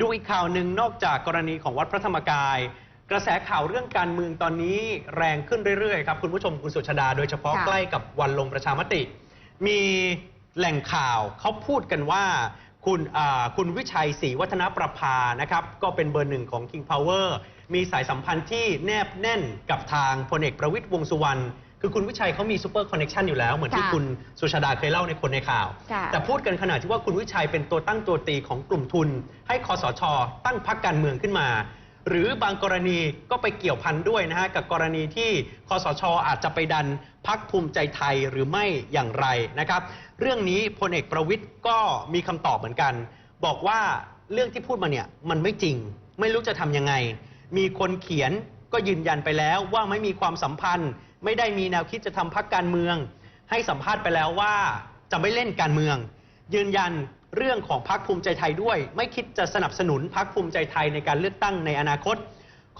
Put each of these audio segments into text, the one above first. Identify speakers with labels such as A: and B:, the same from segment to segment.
A: ดูอีกข่าวหนึ่งนอกจากกรณีของวัดพระธรรมกาย กระแสข่าวเรื่องการเมืองตอนนี้แรงขึ้นเรื่อยๆครับคุณผู้ชมคุณสุชาดา โดยเฉพาะ
B: ค่ะ
A: ใกล้กับวันลงประชามติ มีแหล่งข่าวเขาพูดกันว่า คุณอ่าคุณวิชัยศรีวัฒนประภานะครับ ก็เป็นเบอร์หนึ่งของ King Power มีสายสัมพันธ์ที่แนบแน่นกับทางพลเอกประวิตยวงษ์สุวรรณ คือคุณวิชัยเขามีซูเปอร์คอนเน t ชันอยู่แล้ว เหมือนที่
B: ค่ะ
A: คุณสุชาดาเคยเล่าในคนในข่าว
B: ค่ะ
A: แต่พูดกันขนาดที่ว่าคุณวิชัยเป็นตัวตั้งตัวตีของกลุ่มทุน ให้คอสช ตั้งพักการเมืองขึ้นมา หรือบางกรณีก็ไปเกี่ยวพันด้วยนะฮะกับกรณีที่คอสช อาจจะไปดันพักภูมิใจไทยหรือไม่อย่างไรนะครับ เรื่องนี้พลเอกประวิทย์ก็มีคำตอบเหมือนกัน บอกว่าเรื่องที่พูดมาเนี่ยมันไม่จริง ไม่รู้จะทำยังไง มีคนเขียน ก็ยืนยันไปแล้วว่าไม่มีความสัมพันธ์ ไม่ได้มีแนวคิดจะทำพักการเมือง ให้สัมภาษณ์ไปแล้วว่าจะไม่เล่นการเมือง ยืนยันเรื่องของพักภูมิใจไทยด้วย ไม่คิดจะสนับสนุนพักภูมิใจไทยในการเลือกตั้งในอนาคต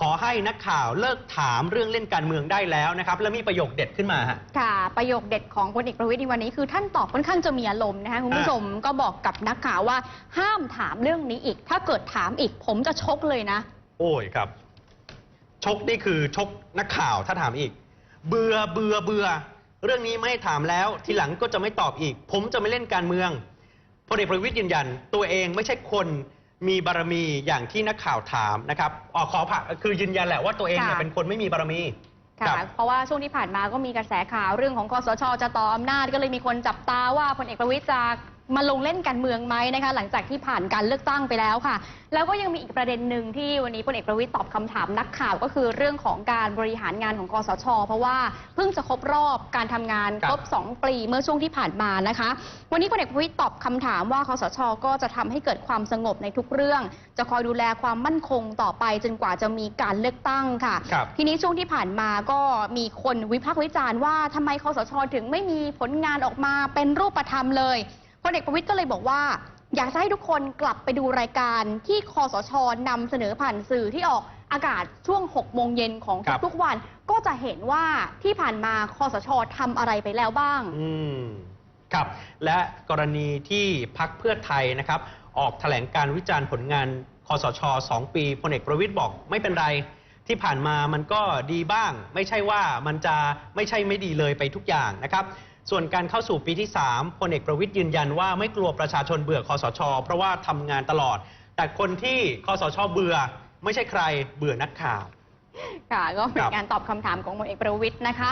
A: ขอให้นักข่าวเลิกถามเรื่องเล่นการเมืองได้แล้วนะครับ แล้วมีประโยคเด็ดขึ้นมาฮะ
B: ค่ะประโยคเด็ดของพลเอกประวิตยในวันนี้คือท่านตอบค่อนข้างจะมีอารมณ์นะคะคุณผู้ชมก็บอกกับนักข่าวว่า ห้ามถามเรื่องนี้อีก ถ้าเกิดถามอีกผมจะชกเลยนะ
A: โอ้ยครับ ชกนี่คือชกนักข่าวถ้าถามอีก เบื่อเบื่อเบื่อเรื่องนี้ไม่ให้ถามแล้ว ทีหลังก็จะไม่ตอบอีก ผมจะไม่เล่นการเมืองพลเอกประวิตยยืนยัน ตัวเองไม่ใช่คนมีบารมีอย่างที่นักข่าวถามนะครับอ๋อขอผ่าคือยืนยันแหละว่าตัวเองเนี่ย
B: ค่ะ
A: เป็นคนไม่มีบารมี
B: ค่ะ
A: ครับ
B: เพราะว่าช่วงที่ผ่านมาก็มีกระแสข่าวเรื่องของคอสชจะต่ออำนาจก็เลยมีคนจับตาว่าพลเอกประวิตยจะ มาลงเล่นการเมืองไหมนะคะ หลังจากที่ผ่านการเลือกตั้งไปแล้วค่ะ แล้วก็ยังมีอีกประเด็นหนึ่งที่วันนี้พลเอกประวิตยตอบคำถามนักข่าวก็คือเรื่องของการบริหารงานของคอสช เพราะว่าเพิ่งจะครบรอบการทำงาน
A: ครับ
B: ครบ 2 ปีเมื่อช่วงที่ผ่านมานะคะ วันนี้พลเอกประวิตยตอบคำถามว่าคอสช ก็จะทำให้เกิดความสงบในทุกเรื่อง จะคอยดูแลความมั่นคงต่อไปจนกว่าจะมีการเลือกตั้งค่ะ
A: ครับ
B: ทีนี้ช่วงที่ผ่านมาก็มีคนวิพากษ์วิจารณ์ว่าทำไมคอสช ถึงไม่มีผลงานออกมาเป็นรูปธรรมเลย พลเอกประวิตยก็เลยบอกว่า อยากจะให้ทุกคนกลับไปดูรายการที่คอสชนำเสนอผ่านสื่อที่ออกอากาศช่วง 6 โมงเย็นของ
A: ครับ
B: ทุกๆวัน ก็จะเห็นว่าที่ผ่านมาคอสชทำอะไรไปแล้วบ้าง
A: อืมครับ และกรณีที่พักเพื่อไทยนะครับ ออกแถลงการวิจารณ์ผลงานคอสช2ปีพลเอกประวิตยบอกไม่เป็นไร ที่ผ่านมามันก็ดีบ้าง ไม่ใช่ว่ามันจะไม่ใช่ไม่ดีเลยไปทุกอย่างนะครับ ส่วนการเข้าสู่ปีที่3พลเอกประวิทย์ยืนยันว่าไม่กลัวประชาชนเบื่อคอสช เพราะว่าทำงานตลอด แต่คนที่คอสชเบื่อ ไม่ใช่ใครเบื่อนักข่าว
B: ค่ะ ก็เป็
A: คนรับ
B: การตอบคำถามของพลเอกประวิทย์นะคะ